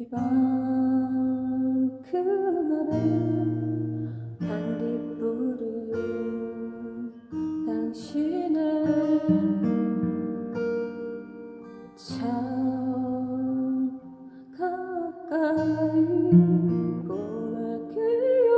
비방 그날의 반딧불은 당신의 참 가까이 보낼게요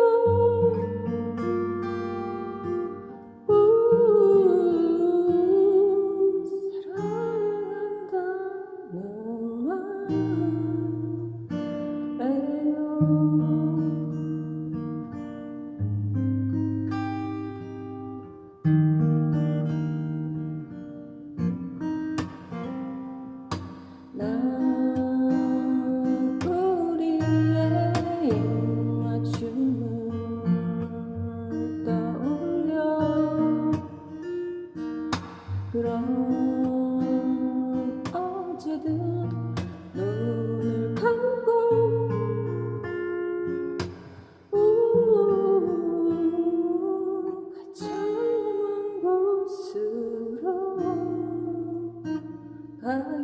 가